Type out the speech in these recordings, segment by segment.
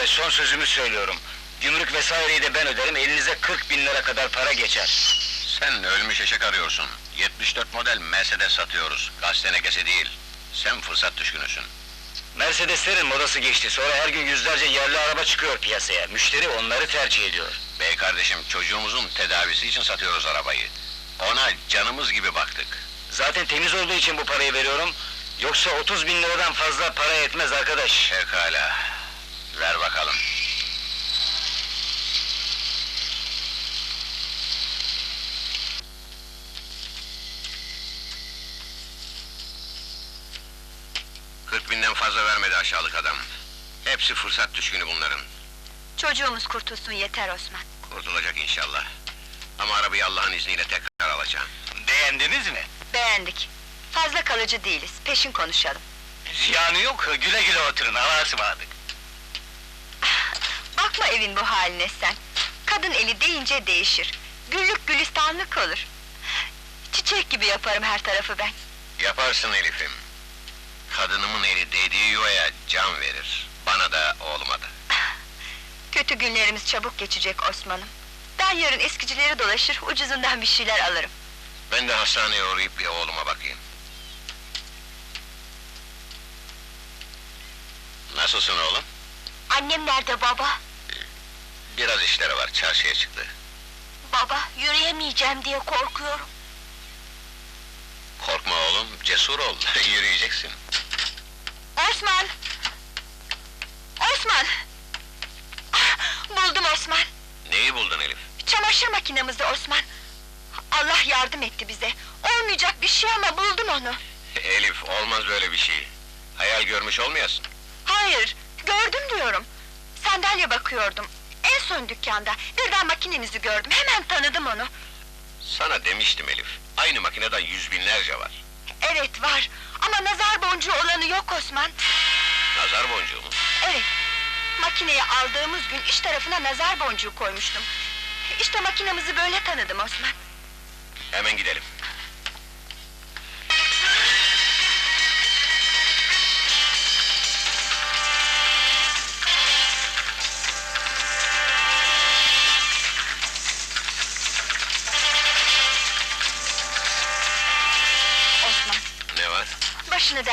arkadaş, son sözümü söylüyorum. Gümrük vesaireyi de ben öderim, elinize 40 bin lira kadar para geçer. Sen ölmüş eşek arıyorsun. 74 model Mercedes satıyoruz. Gaz tenekesi değil. Sen fırsat düşkünüsün. Mercedeslerin modası geçti, sonra her gün yüzlerce yerli araba çıkıyor piyasaya. Müşteri onları tercih ediyor. Bey kardeşim, çocuğumuzun tedavisi için satıyoruz arabayı. Ona canımız gibi baktık. Zaten temiz olduğu için bu parayı veriyorum. Yoksa 30 bin liradan fazla para etmez arkadaş. Pekala. Ver bakalım. Kırk binden fazla vermedi aşağılık adam. Hepsi fırsat düşkünü bunların. Çocuğumuz kurtulsun yeter Osman. Kurtulacak inşallah. Ama arabayı Allah'ın izniyle tekrar alacağım. Beğendiniz mi? Beğendik. Fazla kalıcı değiliz, peşin konuşalım. Ziyanı yok, güle güle oturun, Allah'a ısmarladık. Bakma evin bu haline sen. Kadın eli deyince değişir. Güllük gülistanlık olur. Çiçek gibi yaparım her tarafı ben. Yaparsın Elif'im. Kadınımın eli değdiği yuvaya can verir. Bana da oğluma da. Kötü günlerimiz çabuk geçecek Osman'ım. Ben yarın eskicileri dolaşır, ucuzundan bir şeyler alırım. Ben de hastaneye uğrayıp bir oğluma bakayım. Nasılsın oğlum? Annem nerede baba? Biraz işleri var, çarşıya çıktı. Baba, yürüyemeyeceğim diye korkuyorum. Korkma oğlum, cesur ol, yürüyeceksin. Osman! Osman! Ah, Buldum Osman! Neyi buldun Elif? Çamaşır makinamızda Osman! Allah yardım etti bize. Olmayacak bir şey ama buldum onu. Elif, olmaz böyle bir şey. Hayal görmüş olmayasın. Hayır, gördüm diyorum. Sandalye bakıyordum. En son dükkanda. Birden makinemizi gördüm. Hemen tanıdım onu. Sana demiştim Elif, aynı makineden yüz binlerce var. Evet var. Ama nazar boncuğu olanı yok Osman. Nazar boncuğu mu? Evet. Makineyi aldığımız gün iç tarafına nazar boncuğu koymuştum. İşte makinamızı böyle tanıdım Osman. Hemen gidelim.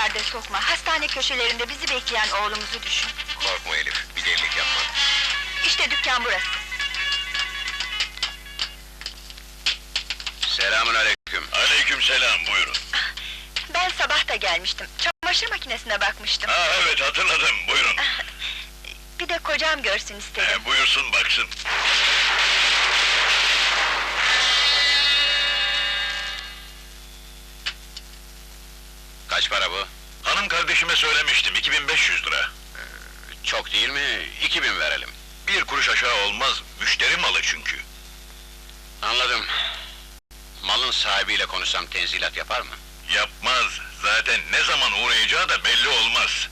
Derde sokma. Hastane köşelerinde bizi bekleyen oğlumuzu düşün. Korkma Elif, bir delilik yapma. İşte dükkan burası. Selamun aleyküm. Aleyküm selam, buyurun. Ben sabah da gelmiştim. Çamaşır makinesine bakmıştım. Ha evet, hatırladım, buyurun. Bir de kocam görsün istedim. Ee, buyursun baksın. Kaç para bu? Hanım kardeşime söylemiştim, 2500 lira. Çok değil mi? İki bin verelim. Bir kuruş aşağı olmaz, müşteri malı çünkü. Anladım. Malın sahibiyle konuşsam tenzilat yapar mı? Yapmaz, zaten ne zaman uğrayacağı da belli olmaz.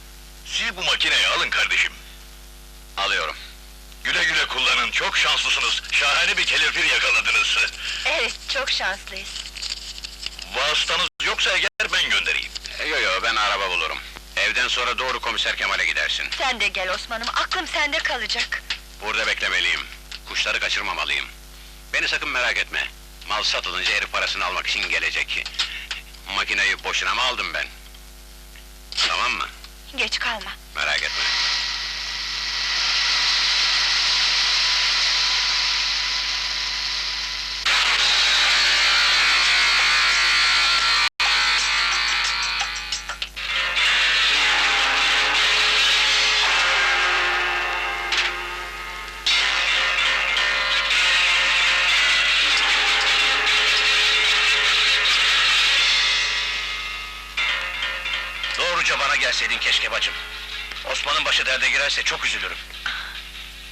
Siz bu makineyi alın kardeşim. Alıyorum. Güle güle kullanın, çok şanslısınız. Şahane bir kelepir yakaladınız. Evet, çok şanslıyız. Vasıtanız yoksa eğer ben göndereyim. Yo yo ben araba bulurum. Evden sonra doğru komiser Kemal'e gidersin. Sen de gel Osman'ım, aklım sende kalacak. Burada beklemeliyim. Kuşları kaçırmamalıyım. Beni sakın merak etme. Mal satılınca herif parasını almak için gelecek. Makineyi boşuna mı aldım ben? Tamam mı? Geç kalma. Merak etme. Bacım. Osman'ın başı derde girerse çok üzülürüm.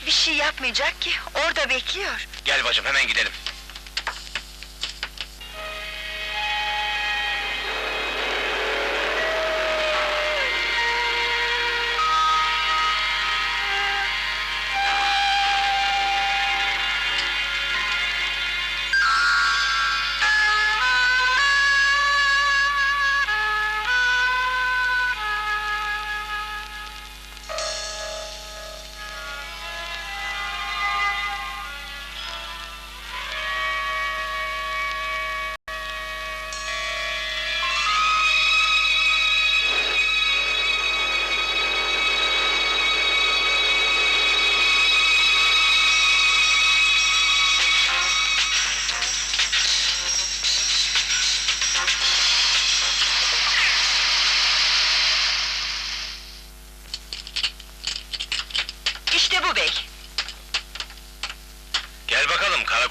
Bir şey yapmayacak ki, orada bekliyor. Gel bacım, hemen gidelim.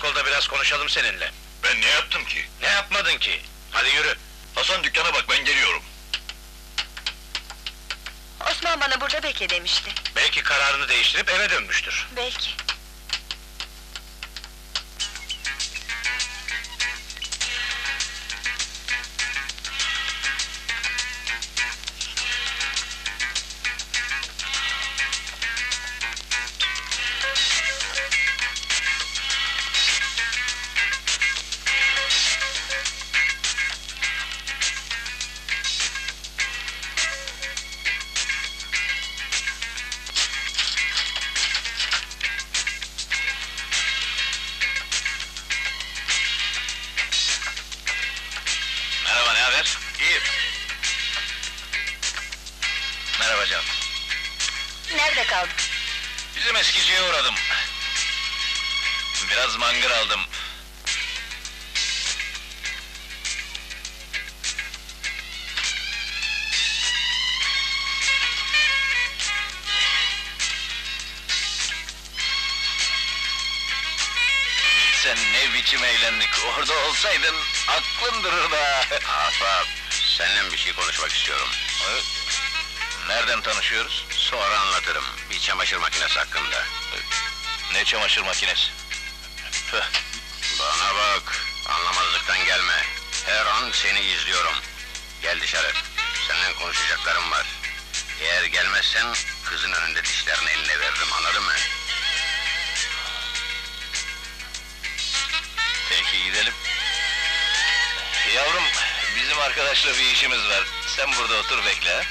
Karakolda biraz konuşalım seninle. Ben ne yaptım ki? Ne yapmadın ki? Hadi yürü. Hasan dükkana bak ben geliyorum. Osman bana burada bekle demişti. Belki kararını değiştirip eve dönmüştür. Belki. Eskiciye uğradım. Biraz mangır aldım. Sen ne biçim eğlendik, orada olsaydın aklın dururdu ha! Ahbap, seninle bir şey konuşmak istiyorum. Nereden tanışıyoruz? Sonra anlatırım. Bir çamaşır makinesi hakkında. Ne çamaşır makinesi? Bana bak, anlamazlıktan gelme. Her an seni izliyorum. Gel dışarı. Seninle konuşacaklarım var. Eğer gelmezsen kızın önünde dişlerini eline veririm, anladın mı? Peki gidelim. Yavrum, bizim arkadaşla bir işimiz var. Sen burada otur bekle.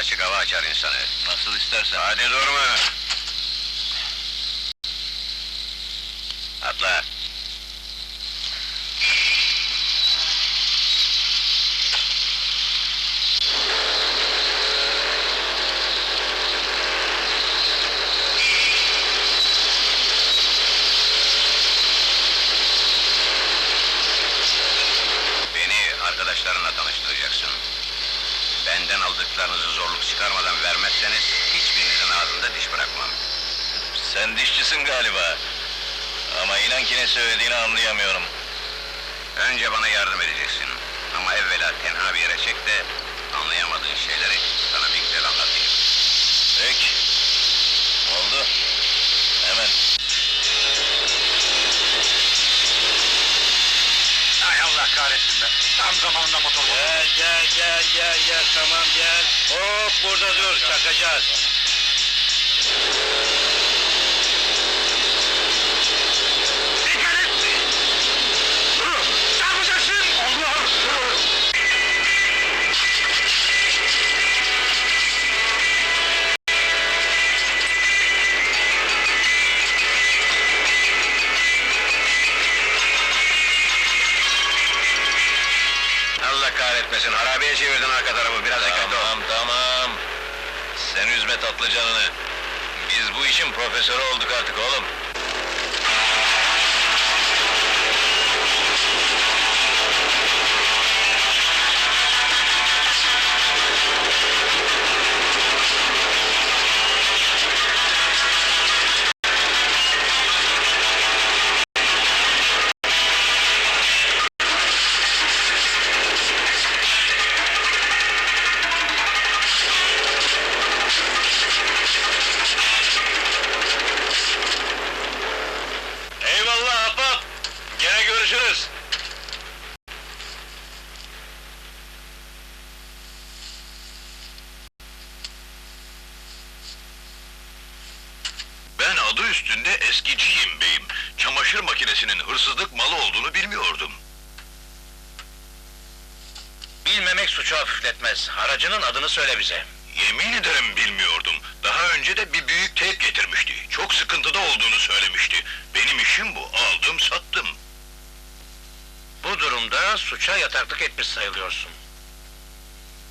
Açık hava açar insanı. Nasıl istersen. Hadi durma! Atla! Benden aldıklarınızı zorluk çıkarmadan vermezseniz hiçbirinizin ağzında diş bırakmam. Sen dişçisin galiba. Ama inan ki ne söylediğini anlayamıyorum. Önce bana yardım edeceksin. Ama evvela tenha bir yere çek de anlayamadığın şeyleri sana bir güzel anlatayım. Peki. Oldu. Hemen. Be! Tam zamanında motor Gel, gel, gel, gel, gel, tamam gel. Hop, burada dur, çakacağız. Kahretmesin, harabeye çevirdin arka tarafı, biraz dikkatli ol. Tamam, tamam. Sen üzme tatlı canını. Biz bu işin profesörü olduk artık oğlum. Eskiciyim beyim. Çamaşır makinesinin hırsızlık malı olduğunu bilmiyordum. Bilmemek suçu hafifletmez. Haracının adını söyle bize. Yemin ederim bilmiyordum. Daha önce de bir büyük teyp getirmişti. Çok sıkıntıda olduğunu söylemişti. Benim işim bu. Aldım sattım. Bu durumda suça yataklık etmiş sayılıyorsun.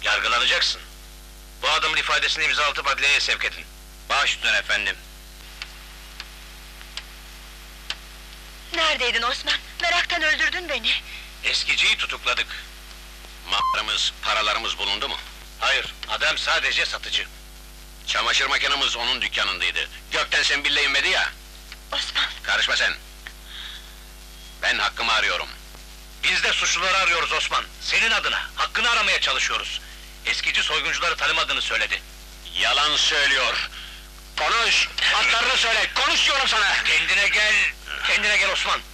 Yargılanacaksın. Bu adamın ifadesini imzalatıp adliyeye sevk edin. Baş üstüne efendim. Neredeydin Osman? Meraktan öldürdün beni. Eskiciyi tutukladık. Mallarımız, paralarımız bulundu mu? Hayır, adam sadece satıcı. Çamaşır makinemiz onun dükkanındaydı. Gökten sen bille inmedi ya. Osman, Karışma sen. Ben hakkımı arıyorum. Biz de suçluları arıyoruz Osman. Senin adına, hakkını aramaya çalışıyoruz. Eskici soyguncuları tanımadığını söyledi. Yalan söylüyor. Konuş! Adlarını söyle, konuş diyorum sana! Kendine gel, kendine gel Osman.